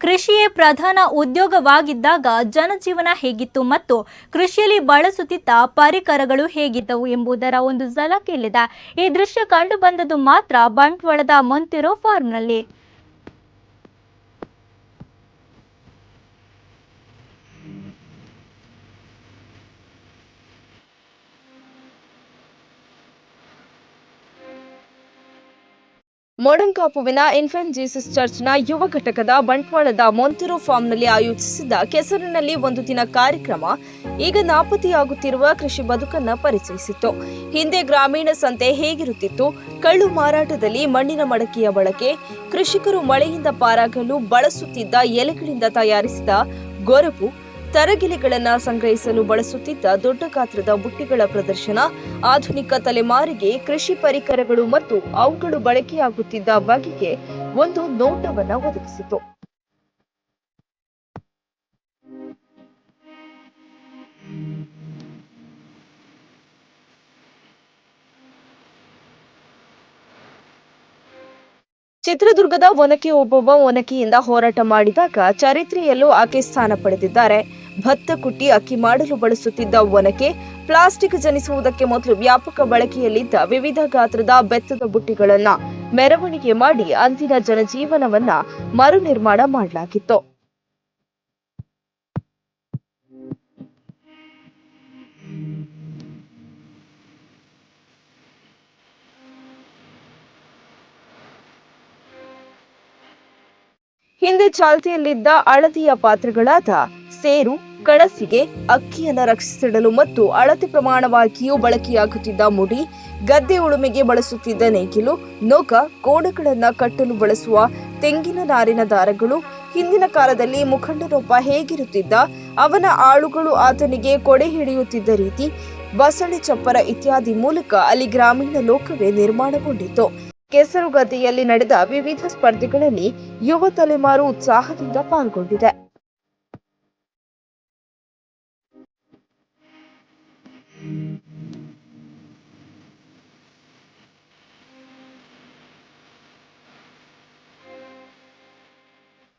ಕೃಷಿಯೇ ಪ್ರಧಾನ ಉದ್ಯೋಗವಾಗಿದ್ದಾಗ ಜನಜೀವನ ಹೇಗಿತ್ತು ಮತ್ತು ಕೃಷಿಯಲ್ಲಿ ಬಳಸುತ್ತಿದ್ದ ಪರಿಕರಗಳು ಹೇಗಿದ್ದವು ಎಂಬುದರ ಒಂದು ಝಲಕ್ ಇಲ್ಲಿದೆ. ಈ ದೃಶ್ಯ ಕಂಡುಬಂದದ್ದು ಮಾತ್ರ ಬಂಟ್ವಾಳದ ಮಂತಿರೋ ಫಾರ್ಮ್ನಲ್ಲಿ ಮೋಡಂಕಾಪುವಿನ ಇನ್ಫೆಂಟ್ ಜೀಸಸ್ ಚರ್ಚ್ನ ಯುವ ಘಟಕದ ಬಂಟ್ವಾಳದ ಮೊಂತಿರೋ ಫಾರ್ಮ್ನಲ್ಲಿ ಆಯೋಜಿಸಿದ್ದ ಕೆಸರಿನಲ್ಲಿ ಒಂದು ದಿನ ಕಾರ್ಯಕ್ರಮ ಈಗ ನಾಪತ್ತೆಯಾಗುತ್ತಿರುವ ಕೃಷಿ ಬದುಕನ್ನು ಪರಿಚಯಿಸಿತ್ತು ಹಿಂದೆ ಗ್ರಾಮೀಣ ಸಂತೆ ಹೇಗಿರುತ್ತಿತ್ತು? ಕಳ್ಳು ಮಾರಾಟದಲ್ಲಿ ಮಣ್ಣಿನ ಮಡಕೆಯ ಬಳಕೆ, ಕೃಷಿಕರು ಮಳೆಯಿಂದ ಪಾರಾಗಲು ಬಳಸುತ್ತಿದ್ದ ಎಲೆಗಳಿಂದ ತಯಾರಿಸಿದ ಗೊರಬು ತರಗಿಲಿಗಳನ್ನ ಸಂಗ್ರಹಿಸಲು ಬಳಸುತ್ತಿದ್ದ ದೊಡ್ಡ ಗಾತ್ರದ ಬುಟ್ಟಿಗಳ ಪ್ರದರ್ಶನ, ಆಧುನಿಕ ತಲೆಮಾರಿಗೆ ಕೃಷಿ ಪರಿಕರಗಳು ಮತ್ತು ಅವುಗಳು ಬಳಕೆಯಾಗುತ್ತಿದ್ದ ಬಗೆಗೆ ಒಂದು ನೋಟವನ್ನು ಒದಗಿಸಿತು. ಚಿತ್ರದುರ್ಗದ ಒನಕೆ ಒಬ್ಬೊಬ್ಬ ಒನಕೆಯಿಂದ ಹೋರಾಟ ಮಾಡಿದಾಗ ಚರಿತ್ರೆಯಲ್ಲೂ ಆಕೆ ಸ್ಥಾನ ಪಡೆದಿದ್ದಾರೆ. ಭತ್ತ ಕುಟ್ಟಿ ಅಕ್ಕಿ ಮಾಡಲು ಬಳಸುತ್ತಿದ್ದ ಒನಕೆ ಪ್ಲಾಸ್ಟಿಕ್ ಜನಿಸುವುದಕ್ಕೆ ಮೊದಲು ವ್ಯಾಪಕ ಬಳಕೆಯಲ್ಲಿದ್ದ ವಿವಿಧ ಗಾತ್ರದ ಬೆತ್ತದ ಬುಟ್ಟಿಗಳನ್ನ ಮೆರವಣಿಗೆ ಮಾಡಿ ಅಂದಿನ ಜನಜೀವನವನ್ನ ಮರು ನಿರ್ಮಾಣ ಮಾಡಲಾಗಿತ್ತು. ಹಿಂದೆ ಚಾಲ್ತಿಯಲ್ಲಿದ್ದ ಅಳತೆಯ ಪಾತ್ರಗಳಾದ ಸೇರು, ಕಳಸಿಗೆ, ಅಕ್ಕಿಯನ್ನು ರಕ್ಷಿಸಿಡಲು ಮತ್ತು ಅಳತೆ ಪ್ರಮಾಣವಾಗಿಯೂ ಬಳಕೆಯಾಗುತ್ತಿದ್ದ ಮುಡಿ, ಗದ್ದೆ ಉಳುಮೆಗೆ ಬಳಸುತ್ತಿದ್ದ ನೇಗಿಲು, ನೊಗ ಕೋಣಗಳನ್ನ ಕಟ್ಟಲು ಬಳಸುವ ತೆಂಗಿನ ನಾರಿನ ದಾರಗಳು, ಹಿಂದಿನ ಕಾಲದಲ್ಲಿ ಮುಖಂಡನೊಬ್ಬ ಹೇಗಿರುತ್ತಿದ್ದ, ಅವನ ಆಳುಗಳು ಆತನಿಗೆ ಕೊಡೆ ಹಿಡಿಯುತ್ತಿದ್ದ ರೀತಿ, ಬಸಳೆ ಚಪ್ಪರ ಇತ್ಯಾದಿ ಮೂಲಕ ಅಲ್ಲಿ ಗ್ರಾಮೀಣ ಲೋಕವೇ ನಿರ್ಮಾಣಗೊಂಡಿತ್ತು. ಕೆಸರು ಗದ್ದೆಯಲ್ಲಿ ನಡೆದ ವಿವಿಧ ಸ್ಪರ್ಧೆಗಳಲ್ಲಿ ಯುವ ತಲೆಮಾರು ಉತ್ಸಾಹದಿಂದ ಪಾಲ್ಗೊಂಡಿದೆ.